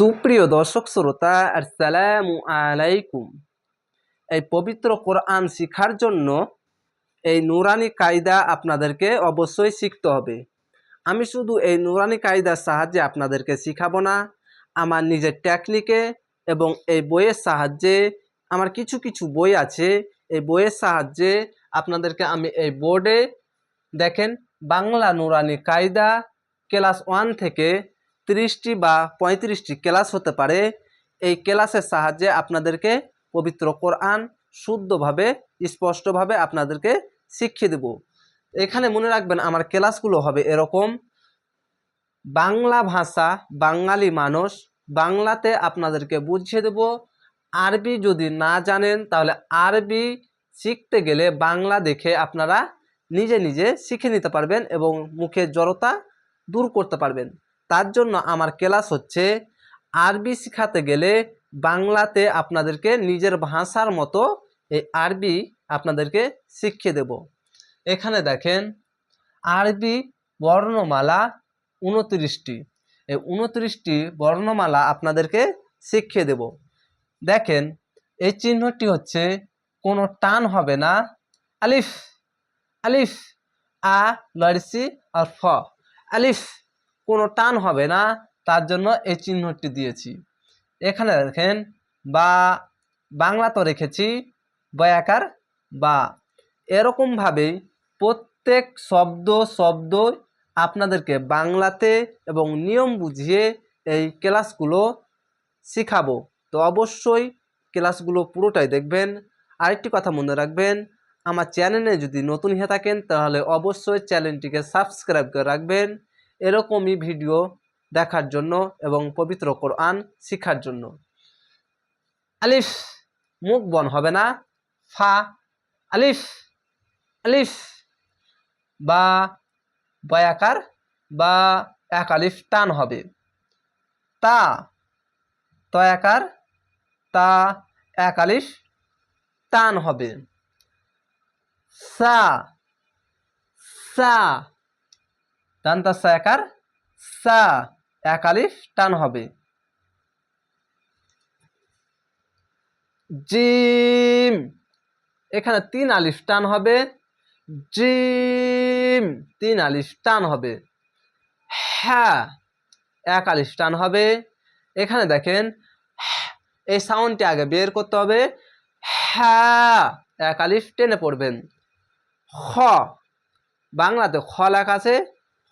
সুপ্রিয় দর্শক শ্রোতা, আসসালামু আলাইকুম। এই পবিত্র কোরআন শিখার জন্য এই নুরানি কায়দা আপনাদেরকে অবশ্যই শিখতে হবে। আমি শুধু এই নুরানি কায়দার সাহায্যে আপনাদেরকে শিখাবো না, আমার নিজের টেকনিকে এবং এই বইয়ের সাহায্যে আমার কিছু কিছু বই আছে। এই বইয়ের সাহায্যে আপনাদেরকে আমি এই বোর্ডে দেখেন বাংলা নুরানি কায়দা ক্লাস ওয়ান থেকে তিরিশটি বা পঁয়ত্রিশটি ক্লাস হতে পারে। এই ক্লাসের সাহায্যে আপনাদেরকে পবিত্র কোরআন শুদ্ধভাবে, স্পষ্টভাবে আপনাদেরকে শিখিয়ে দেব। এখানে মনে রাখবেন আমার ক্লাসগুলো হবে এরকম। বাংলা ভাষা, বাঙালি মানুষ, বাংলাতে আপনাদেরকে বুঝিয়ে দেব। আরবি যদি না জানেন, তাহলে আরবি শিখতে গেলে বাংলা দেখে আপনারা নিজে নিজে শিখে নিতে পারবেন এবং মুখের জড়তা দূর করতে পারবেন। তার জন্য আমার ক্লাস হচ্ছে আরবি শেখাতে গেলে বাংলাতে আপনাদেরকে নিজের ভাষার মতো এই আরবি আপনাদেরকে শিখিয়ে দেব। এখানে দেখেন, আরবি বর্ণমালা উনত্রিশটি। এই উনত্রিশটি বর্ণমালা আপনাদেরকে শিখিয়ে দেব। দেখেন, এই চিহ্নটি হচ্ছে, কোনো টান হবে না, আলিফ আলিফ, আ লড়সি আর ফ, আলিফ কোনো টান হবে না, তার জন্য এই চিহ্নটি দিয়েছি। এখানে দেখেন, বা, বাংলা তো রেখেছি, বয়াকার বা। এরকমভাবেই প্রত্যেক শব্দ শব্দ আপনাদেরকে বাংলাতে এবং নিয়ম বুঝিয়ে এই ক্লাসগুলো শিখাবো। তো অবশ্যই ক্লাসগুলো পুরোটাই দেখবেন। আরেকটি কথা মনে রাখবেন, আমার চ্যানেলে যদি নতুন হয়ে থাকেন, তাহলে অবশ্যই চ্যানেলটিকে সাবস্ক্রাইব করে রাখবেন। এরকমই ভিডিও দেখার জন্য এবং পবিত্র কোরআন শিখার জন্য। আলিফ, মুখ বন হবে না। ফা, আলিফ আলিফ। বা, বয়াকার, বা, এক আলিফ টান হবে। তা, তয়াকার, তা, এক আলিফ টান হবে। সা সা টানতা সায়াকার সা এক আলিফ টান হবে। জিম, এখানে তিন আলিফ টান হবে। জিম, তিন আলিফ টান হবে। হ্যাঁ এক আলিফ টান হবে। এখানে দেখেন, এই সাউন্ডটি আগে বের করতে হবে। হ্যাঁ এক আলিফ টেনে পড়বেন। খ, বাংলাতে খ লেখা আছে।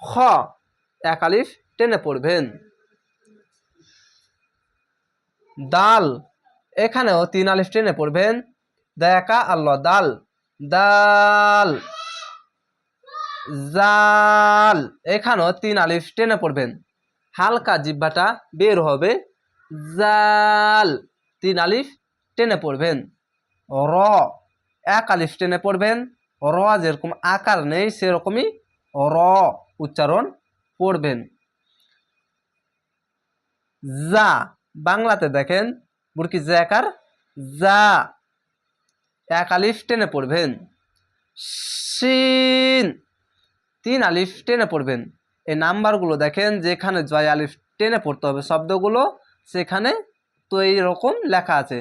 খ এক আলিফ টেনে পড়বেন। দাল, এখানেও তিন আলিফ টেনে পড়বেন। দেখা আল্লাহ দাল। দাল। জাল, এখানেও তিন আলিফ টেনে পড়বেন। হালকা জিব্বাটা বের হবে। জাল, তিন আলিফ টেনে পড়বেন। র, এক আলিফ টেনে পড়বেন। র যেরকম আকার নেই, সেরকমই র। উচ্চারণ করবেন। যা, বাংলাতে দেখেন, বুড়কি জ্যাকার যা। এক আলিফ টেনে পড়বেন। সিন তিন আলিফ টেনে পড়বেন। এই নাম্বারগুলো দেখেন, যেখানে জয় আলিফ টেনে পড়তে হবে, শব্দগুলো সেখানে তো এইরকম লেখা আছে।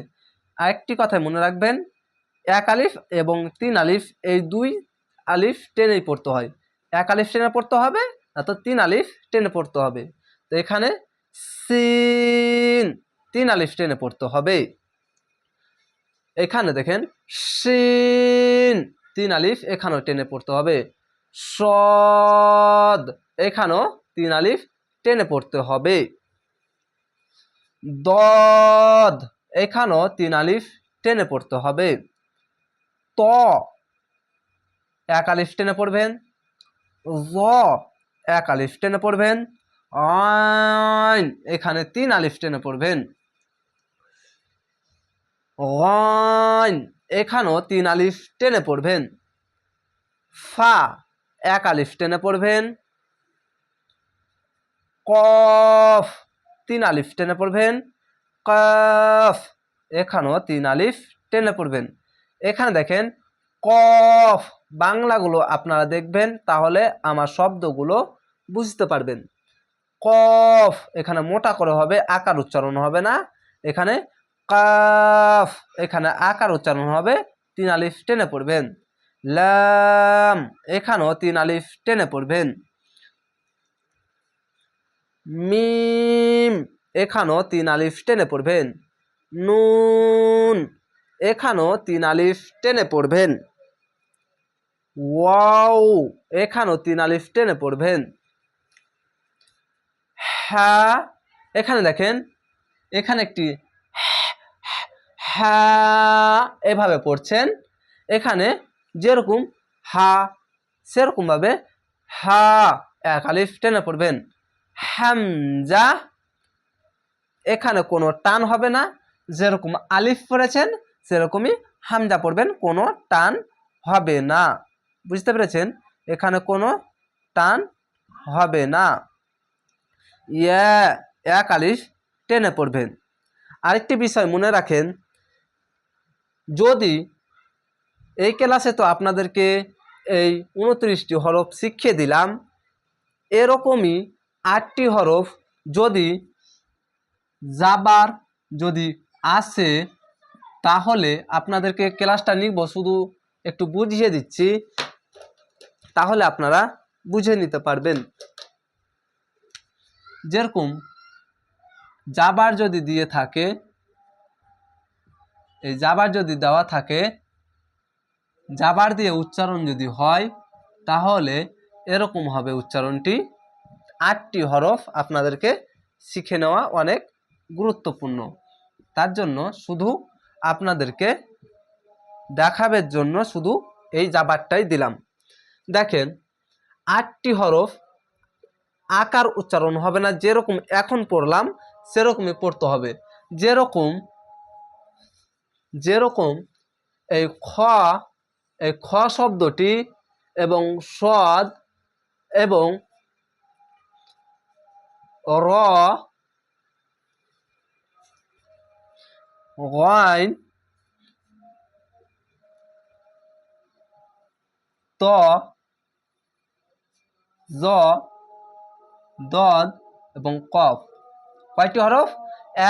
আরেকটি কথা মনে রাখবেন, এক আলিফ এবং তিন আলিফ, এই দুই আলিফ টেনেই পড়তে হয়। এক আলিফ টেনে পড়তে হবে না তো তিন আলিফ টেনে পড়তে হবে। তো এখানে সিন, তিন আলিফ টেনে পড়তে হবে। এখানে দেখেন, সিন, তিন আলিফ এখানেও টেনে পড়তে হবে। সদ, এখানেও তিন আলিফ টেনে পড়তে হবে। দদ, এখানেও তিন আলিফ টেনে পড়তে হবে। ত, এক আলিফ টেনে পড়বেন জ, এক আলিফ টেনে পড়বেন। আইন, এখানে তিন আলিফ টেনে পড়বেন। এখানেও তিন আলিফ টেনে পড়বেন। ফা, এক আলিফ টেনে পড়বেন। কফ, তিন আলিফ টেনে পড়বেন। কফ, এখানেও তিন আলিফ টেনে পড়বেন। এখানে দেখেন কফ। বাংলাগুলো আপনারা দেখবেন, তাহলে আমার শব্দগুলো বুঝতে পারবেন। কফ, এখানে মোটা করে হবে, আকার উচ্চারণ হবে না। এখানে কাফ, এখানে আকার উচ্চারণ হবে, তিন আলিফ টেনে পড়বেন। লাম, এখানেও তিন আলিফ টেনে পড়বেন। মিম, এখানেও তিন আলিফ টেনে পড়বেন। নুন এখানেও তিন আলিফ টেনে পড়বেন। ওয়াও! এখানেও তিন আলিফ টেনে পড়বেন। হ্যাঁ এখানে দেখেন এখানে একটি হ্যাঁ এভাবে পড়ছেন। এখানে যেরকম হা সেরকমভাবে হা এক আলিফ টেনে পড়বেন। হ্যামজা এখানে কোনো টান হবে না। যেরকম আলিফ পড়েছেন সেরকমই হামজা পড়বেন, কোনো টান হবে না। বুঝতে পেরেছেন? এখানে কোনো টান হবে না। ইয়া, এক টেনে পড়বেন। আরেকটি বিষয় মনে রাখেন, যদি এই ক্লাসে তো আপনাদেরকে এই উনত্রিশটি হরফ শিখিয়ে দিলাম, এরকমই আটটি হরফ যদি যাবার যদি আসে তাহলে আপনাদেরকে ক্লাসটা নিব, শুধু একটু বুঝিয়ে দিচ্ছি। তাহলে আপনারা বুঝে নিতে পারবেন। যেরকম যাবার যদি দিয়ে থাকে, এই যাবার যদি দেওয়া থাকে, যাবার দিয়ে উচ্চারণ যদি হয়, তাহলে এরকম হবে উচ্চারণটি। আটটি হরফ আপনাদেরকে শিখে নেওয়া অনেক গুরুত্বপূর্ণ। তার জন্য শুধু আপনাদেরকে দেখাবের জন্য শুধু এই জাবারটাই দিলাম। দেখেন, আটটি হরফ, আকার উচ্চারণ হবে না, যেরকম এখন পড়লাম, সেরকমই পড়তে হবে। যেরকম যেরকম এই খ এই খ শব্দটি এবং সদ এবং র ওয়াইন ত জ দদ এবং কফ। কয়টি হরফ?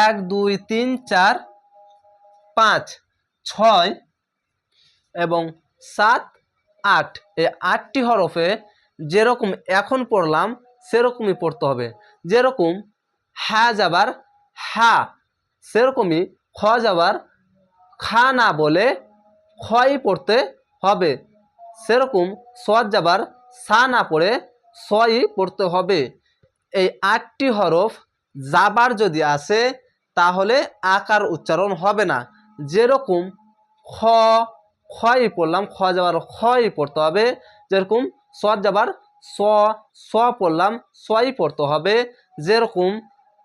এক, দুই, তিন, চার, পাঁচ, ছয় এবং সাত, আট। এই আটটি হরফে যেরকম এখন পড়লাম, সেরকমই পড়তে হবে। যেরকম হা যাবার হা, সেরকমই খ যাবার, খা না বলে খই পড়তে হবে। সেরকম সদ যাবার, সা না পড়ে সই পড়তে হবে। এই আটটি হরফ যাবার যদি আসে, তাহলে আকার উচ্চারণ হবে না। যেরকম খ খই পড়লাম খ যাবার খই পড়তে হবে। যেরকম সদ যাবার, স স পড়লাম সই পড়তে হবে। যেরকম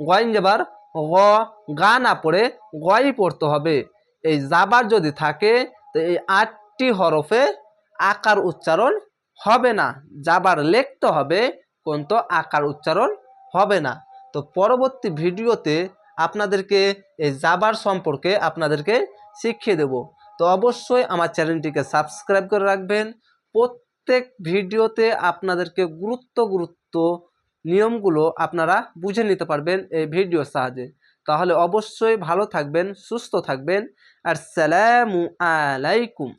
গয়ন যাবার গ গা না পড়ে গই পড়তে হবে। এই যাবার যদি থাকে, তো এই আটটি হরফে আকার উচ্চারণ হবে না। যাবার লিখতে হবে, কিন্তু আকার উচ্চারণ হবে না। তো পরবর্তী ভিডিওতে আপনাদেরকে এই যাবার সম্পর্কে আপনাদেরকে শিখিয়ে দেব। তো অবশ্যই আমার চ্যানেলটিকে সাবস্ক্রাইব করে রাখবেন। প্রত্যেক ভিডিওতে আপনাদেরকে গুরুত্ব গুরুত্ব নিয়মগুলো আপনারা বুঝে নিতে পারবেন এই ভিডিওর সাহায্যে। তাহলে অবশ্যই ভালো থাকবেন, সুস্থ থাকবেন। আর সালামু আলাইকুম।